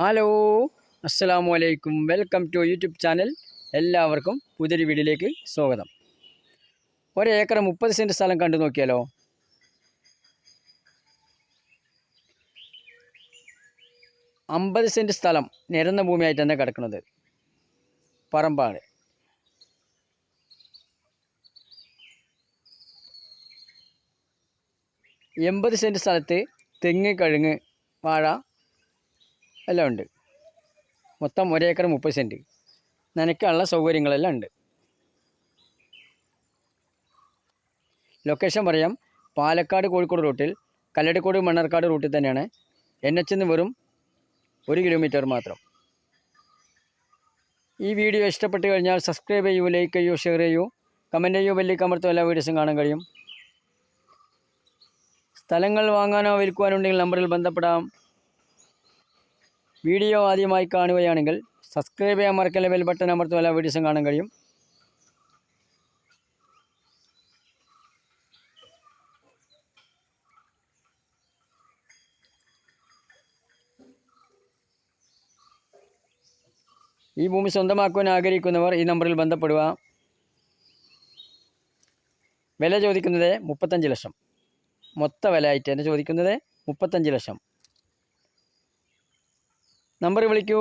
Hello അസ്സാം വലൈക്കും welcome to YouTube channel. എല്ലാവർക്കും പുതിയൊരു വീഡിയോയിലേക്ക് സ്വാഗതം. ഒരേക്കർ മുപ്പത് സെന്റ് സ്ഥലം കണ്ടു നോക്കിയാലോ? അമ്പത് സെന്റ് സ്ഥലം നിരന്ന ഭൂമിയായിട്ട് തന്നെ കിടക്കുന്നത്. പറമ്പാട് എൺപത് സെന്റ് സ്ഥലത്ത് തെങ്ങ് കഴുങ്ങ് വാഴ എല്ലാം ഉണ്ട്. മൊത്തം ഒരേക്കർ മുപ്പത് സെന്റ് നനയ്ക്കാനുള്ള സൗകര്യങ്ങളെല്ലാം ഉണ്ട്. ലൊക്കേഷൻ പറയാം. പാലക്കാട് കോഴിക്കോട് റൂട്ടിൽ കല്ലടിക്കോട് മണ്ണാർക്കാട് റൂട്ടിൽ തന്നെയാണ്. എൻ എച്ച് നിന്ന് വെറും ഒരു കിലോമീറ്റർ മാത്രം. ഈ വീഡിയോ ഇഷ്ടപ്പെട്ട് കഴിഞ്ഞാൽ സബ്സ്ക്രൈബ് ചെയ്യൂ ലൈക്ക് ചെയ്യൂ ഷെയർ ചെയ്യൂ. കമന്റ് ചെയ്യൂ വലിയ കമർത്തും എല്ലാ വീഡിയോസും കാണാൻ കഴിയും. സ്ഥലങ്ങൾ വാങ്ങാനോ വിൽക്കുവാനോ ഉണ്ടെങ്കിൽ നമ്പറിൽ ബന്ധപ്പെടാം. വീഡിയോ ആദ്യമായി കാണുകയാണെങ്കിൽ സബ്സ്ക്രൈബ് ചെയ്യാൻ മറക്കല്ല ബെൽ ബട്ടൺ അമർത്തും എല്ലാ വീഡിയോസും കാണാൻ കഴിയും. ഈ ഭൂമി സ്വന്തമാക്കുവാൻ ആഗ്രഹിക്കുന്നവർ ഈ നമ്പറിൽ ബന്ധപ്പെടുക. വില ചോദിക്കുന്നത് മുപ്പത്തഞ്ച് ലക്ഷം. മൊത്ത വില ആയിട്ട് തന്നെ ചോദിക്കുന്നത്? മുപ്പത്തഞ്ച് ലക്ഷം. നമ്പർ വിളിക്കൂ.